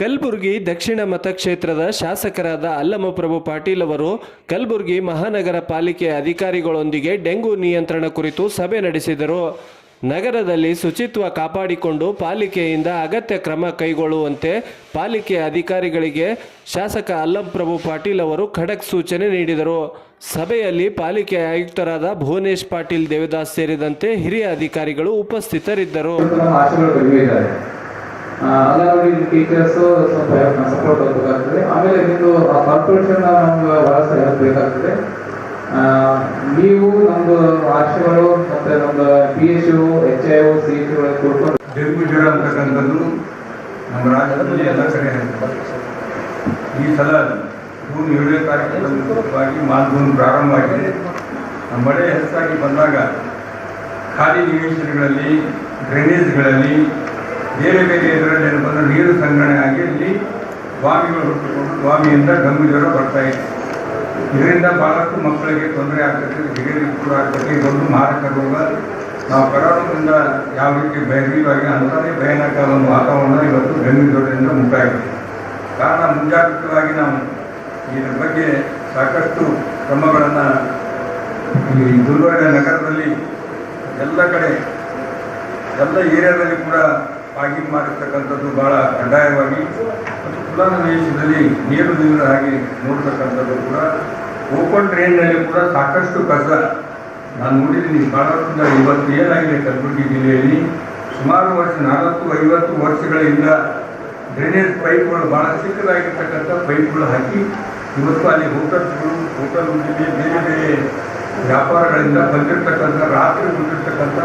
ಕಲಬುರಗಿ ದಕ್ಷಿಣ ಮತಕ್ಷೇತ್ರದ ಶಾಸಕರಾದ ಅಲ್ಲಮಪ್ರಭು ಪಾಟೀಲ್ ಅವರು ಕಲಬುರಗಿ ಮಹಾನಗರ ಪಾಲಿಕೆ ಅಧಿಕಾರಿಗಳೊಂದಿಗೆ ಡೆಂಗು ನಿಯಂತ್ರಣ ಕುರಿತು ಸಭೆ ನಡೆಸಿದರು. ನಗರದಲ್ಲಿ ಶುಚಿತ್ವ ಕಾಪಾಡಿಕೊಂಡು ಪಾಲಿಕೆಯಿಂದ ಅಗತ್ಯ ಕ್ರಮ ಕೈಗೊಳ್ಳುವಂತೆ ಪಾಲಿಕೆ ಅಧಿಕಾರಿಗಳಿಗೆ ಶಾಸಕ ಅಲ್ಲಂಪ್ರಭು ಪಾಟೀಲ್ ಅವರು ಖಡಕ್ ಸೂಚನೆ ನೀಡಿದರು. ಸಭೆಯಲ್ಲಿ ಪಾಲಿಕೆ ಆಯುಕ್ತರಾದ ಭುವನೇಶ್ ಪಾಟೀಲ್, ದೇವದಾಸ್ ಸೇರಿದಂತೆ ಹಿರಿಯ ಅಧಿಕಾರಿಗಳು ಉಪಸ್ಥಿತರಿದ್ದರು. ಅಂಗನವಾಡಿ ಟೀಚರ್ಸ್ ಸ್ವಲ್ಪ ಸಪೋರ್ಟ್ ಆಗಬೇಕಾಗ್ತದೆ ಆಮೇಲೆ ನಿಮ್ಮದು ಕಾರ್ಪೊರೇಷನ್ ನಮ್ಗೆ ಬಹಳ ಹೆಲ್ಪ್ ನೀವು ನಮ್ದು ಆಶೆಗಳು ಮತ್ತೆ ನಮ್ದು P H U H I U C H ಕೂಡ್ಕೊಂಡು ಜ್ವರ ಅಂತಕ್ಕಂಥದ್ದು ನಮ್ಮ ರಾಜ್ಯದಲ್ಲಿ ಎಲ್ಲ ಕಡೆ. ಈ ಸಲ ಜೂನ್ ಏಳನೇ ತಾರೀಕು ಮಾನ್ಸೂನ್ ಪ್ರಾರಂಭ ಆಗಿದೆ. ಮಳೆ ಹೆಚ್ಚಾಗಿ ಬಂದಾಗ ಖಾಲಿ ನಿವೇಶನಗಳಲ್ಲಿ ಡ್ರೈನೇಜ್ಗಳಲ್ಲಿ ಬೇರೆ ಬೇರೆ ಇದರಲ್ಲಿ ಬಂದು ನೀರು ಸಂಗ್ರಹಣೆ ಆಗಿ ಅಲ್ಲಿ ಸ್ವಾಮಿಗಳು ಹುಟ್ಟಿಕೊಂಡು ಸ್ವಾಮಿಯಿಂದ ಗಂಗು ಜ್ವರ ಬರ್ತಾ ಇದೆ. ಇದರಿಂದ ಬಹಳಷ್ಟು ಮಕ್ಕಳಿಗೆ ತೊಂದರೆ ಆಗ್ತದೆ, ಹಿರಿಯರಿಗೆ ಕೂಡ ಆಗ್ತದೆ. ಇದೊಂದು ಮಾರಕ ರೋಗ. ನಾವು ಕರೋನದಿಂದ ಯಾವ ರೀತಿ ಭಯಭೀತವಾಗಿ ಅಂಥದೇ ಭಯಾನಕ ಒಂದು ವಾತಾವರಣ ಇವತ್ತು ಗಂಗು ಜ್ವರದಿಂದ ಉಂಟಾಗಿದೆ. ಕಾರಣ ಮುಂಜಾಗ್ರತವಾಗಿ ನಾವು ಇದರ ಬಗ್ಗೆ ಸಾಕಷ್ಟು ಕ್ರಮಗಳನ್ನು ಈ ಗುಲ್ಬರ್ಗ ನಗರದಲ್ಲಿ ಎಲ್ಲ ಕಡೆ, ಎಲ್ಲ ಏರಿಯಾದಲ್ಲಿ ಕೂಡ ಪಾಗಿಂಗ್ ಮಾಡಿರ್ತಕ್ಕಂಥದ್ದು ಬಹಳ ಕಡ್ಡಾಯವಾಗಿ ಮತ್ತು ಕುಲಾನ ದೇಶದಲ್ಲಿ ನೀರು ನೀರು ಹಾಗೆ ನೋಡ್ತಕ್ಕಂಥದ್ದು ಕೂಡ. ಓಪನ್ ಟ್ರೈನ್ನಲ್ಲಿ ಕೂಡ ಸಾಕಷ್ಟು ಕಸ ನಾನು ನೋಡಿದ್ದೀನಿ. ಬಹಳ ಇವತ್ತು ಏನಾಗಿದೆ ಕಲಬುರಗಿ ಜಿಲ್ಲೆಯಲ್ಲಿ? ಸುಮಾರು ವರ್ಷ, ನಾಲ್ಕು, ಐವತ್ತು ವರ್ಷಗಳಿಂದ ಡ್ರೈನೇಜ್ ಪೈಪ್ಗಳು ಭಾಳ ಚಿಕ್ಕದಾಗಿರ್ತಕ್ಕಂಥ ಪೈಪ್ಗಳು ಹಾಕಿ ಇವತ್ತು ಅಲ್ಲಿ ಹೋಟೆಲ್ಸ್ಗಳು ಹೋಟೆಲ್ ಬೇರೆ ಬೇರೆ ವ್ಯಾಪಾರಗಳಿಂದ ಬಂದಿರತಕ್ಕಂಥ, ರಾತ್ರಿ ಬಂದಿರತಕ್ಕಂಥ